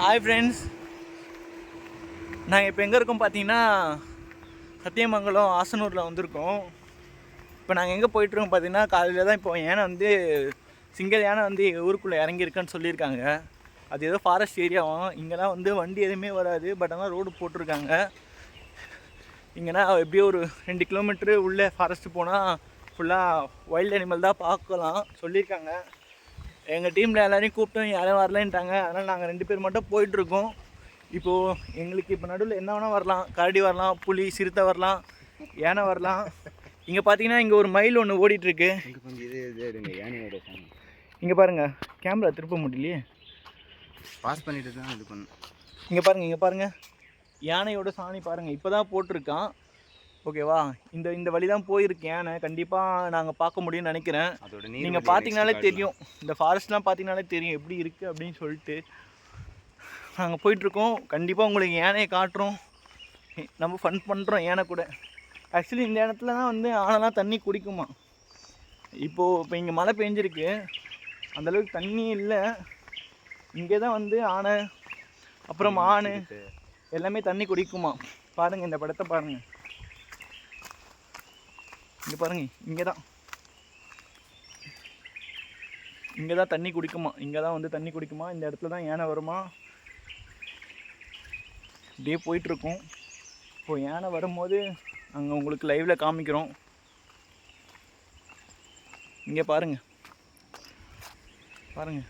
Hi friends நாங்கள் இப்போ எங்கே இருக்கோம் பார்த்தீங்கன்னா சத்தியமங்கலம் ஆசனூரில் வந்திருக்கோம். இப்போ நாங்கள் எங்கே போயிட்டுருக்கோம் பார்த்தீங்கன்னா காலையில் தான் இப்போ யானை வந்து சிங்கிள் யானை வந்து ஊருக்குள்ளே இறங்கியிருக்குன்னு சொல்லியிருக்காங்க. அது ஏதோ ஃபாரஸ்ட் ஏரியாவும் இங்கெல்லாம் வந்து வண்டி எதுவுமே வராது. பட் ஆனால் ரோடு போட்டிருக்காங்க. இங்கேனா எப்படியோ ஒரு ரெண்டு கிலோமீட்ரு உள்ளே ஃபாரஸ்ட்டு போனால் ஃபுல்லாக வைல்டு அனிமல் தான் பார்க்கலாம் சொல்லியிருக்காங்க. எங்கள் டீமில் எல்லாரையும் கூப்பிட்டோம் யாரும் வரலன்ட்டாங்க. அதனால் நாங்கள் ரெண்டு பேர் மட்டும் போயிட்டுருக்கோம். இப்போது எங்களுக்கு இப்போ நடுவில் என்ன வேணால் வரலாம். கரடி வரலாம் புலி சிறுத்தை வரலாம் யானை வரலாம். இங்கே பார்த்தீங்கன்னா இங்கே ஒரு மயில் ஒன்று ஓடிட்டுருக்கு. இங்கே கொஞ்சம் இது இது எடுங்க யானையோட சாமி இங்கே பாருங்கள் கேமரா திருப்ப முடியலையே. பாஸ் பண்ணிட்டு தான் இது பண்ணு இங்கே பாருங்கள் இங்கே பாருங்கள் யானையோட சாணி பாருங்கள் இப்போ தான் போட்டிருக்கான். ஓகேவா? இந்த இந்த வழி தான் போயிருக்கு யானை கண்டிப்பாக நாங்கள் பார்க்க முடியும்னு நினைக்கிறேன். நீங்கள் பார்த்தீங்கனாலே தெரியும். இந்த ஃபாரஸ்ட்லாம் பார்த்தீங்கனாலே தெரியும். எப்படி இருக்குது அப்படின்னு சொல்லிட்டு. நாங்கள் போயிட்டுருக்கோம். கண்டிப்பாக உங்களுக்கு யானையை காட்டுறோம். நம்ம ஃபன் பண்ணுறோம் யானை கூட. ஆக்சுவலி இந்த இடத்துல தான் வந்து ஆனைலாம் தண்ணி குடிக்குமா? இப்போது இப்போ இங்கே மழை பெஞ்சிருக்கு. அந்தளவுக்கு தண்ணி இல்லை. இங்கே தான் வந்து ஆனை அப்புறம் ஆணு எல்லாமே தண்ணி குடிக்குமா? பாருங்கள் இந்த படத்தை பாருங்கள் இங்கே பாருங்க இங்கே தான் இங்கே தான் தண்ணி குடிக்குமா? இங்கே தான் வந்து தண்ணி குடிக்குமா? இந்த இடத்துல தான் யானை வருமா? இப்படியே போயிட்டுருக்கோம். இப்போது யானை வரும்போது நாங்கள் உங்களுக்கு லைவில் காமிக்கிறோம். இங்கே பாருங்க. பாருங்க.